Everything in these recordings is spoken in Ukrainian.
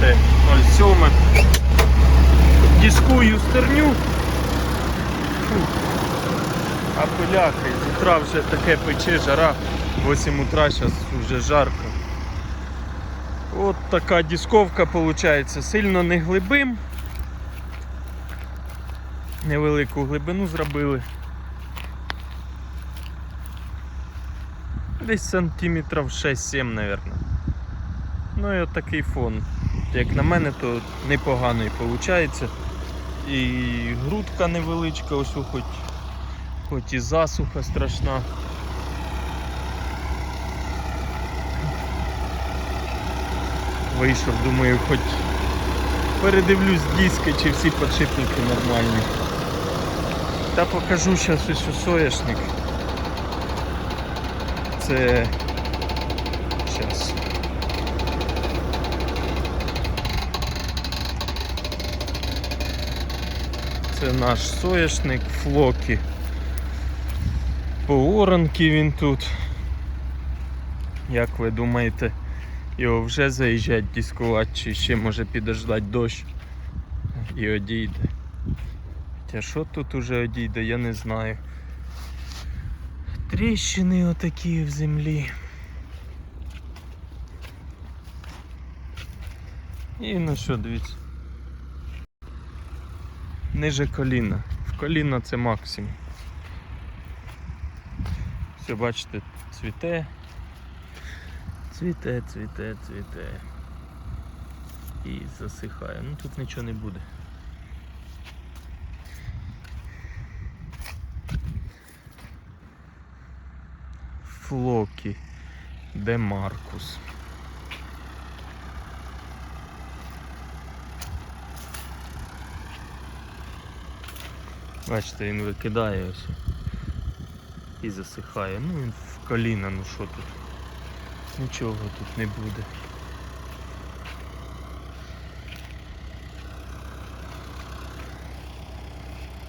9.07. Дискую стерню. Фу. А пиляка, з утра вже таке пече, жара. 8 утра, зараз вже жарко. От така дисковка виходить. Сильно не глибим. Невелику глибину зробили. Десь сантиметрів 6-7, мабуть. Ну і от такий фон. Як на мене, то непоганий виходить. І грудка невеличка, ось хоч, хоч і засуха страшна. Вийшов, думаю, хоч передивлюсь диски, чи всі подшипники нормальні. Та покажу зараз ось у соняшник. Це зараз. Це наш соняшник флокі. Пооранки він тут. Як ви думаєте, його вже заїжджать дискувати, чи ще може підождати дощ і одійде. Хоча що тут уже одійде, я не знаю. Тріщини отакі в землі. І ну що, дивіться. Ниже коліна. В коліна це максимум. Все, бачите, цвіте. Цвіте, цвіте, цвіте. І засихає. Ну тут нічого не буде. Флокі. Де Маркус. Бачите, він викидає ось і засихає. Ну він в коліна, ну що тут? Нічого тут не буде.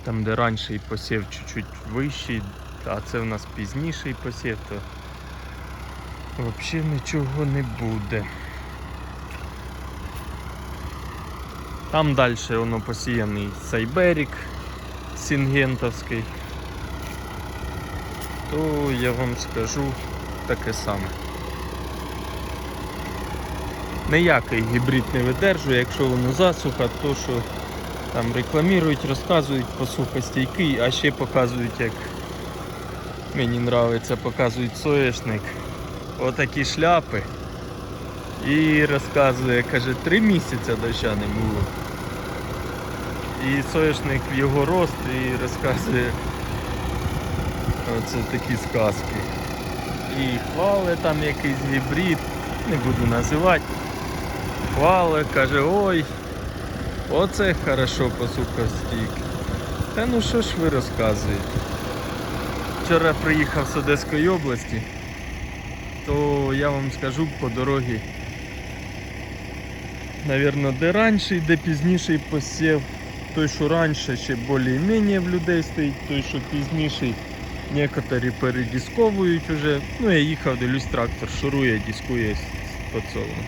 Там, де раніше посів чуть-чуть вищий, а це в нас пізніший посів, то взагалі нічого не буде. Там далі воно посіяний сайберік сінгентовський. То я вам скажу таке саме. Ніякий гібрид не видержує, якщо воно засуха, то що там рекламують, розказують посухостійкий, а ще показують, як мені подобається, показують соняшник. Отакі шляпи. І розказує, каже, три місяці доща не було. І соняшник в його рост і розказує оце такі сказки. І хвали там якийсь гібрид, не буду називати. Хвали, каже, ой, оце хорошо посухостійк. Та ну що ж ви розказуєте? Вчора приїхав з Одеської області, то я вам скажу по дорозі, Навірно, де раніше, де пізніший посів, той, що раніше ще більш-менш в людей стоїть, той, що пізніший, некоторі передісковують уже. Ну я їхав, дивлюсь, трактор шурує, дискує подсолнух.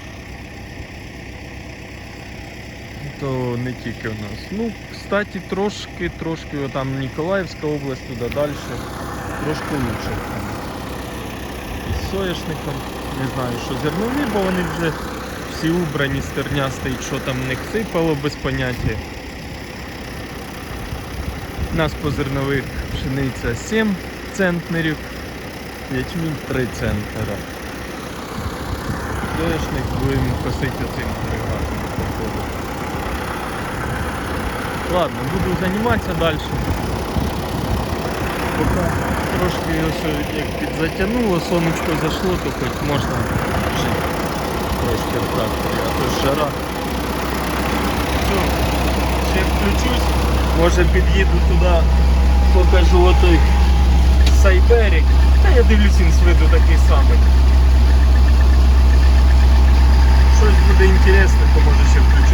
То не тільки в нас. Ну, кстати, трошки, трошки, там Ніколаївська область, туди далі, трошки лучше. І з соняшником, не знаю, що зернові, бо вони вже всі убрані, стерня стоїть, що там в них сипало без поняття. У нас по зернових пшениця 7 центнерів, ячмінь 3 центнера. Соняшник будемо косити оцим агрегатом. Ладно, буду займатися далі. Поки трошки ось як підзатягнуло, сонечко зайшло, то хоч можна жити трошки в а то жара. Все, ще включусь, може під'їду туди, покажу отой сайберік. Та я дивлюсь, він з виду такий самий. Щось буде інтересне, то може ще включусь.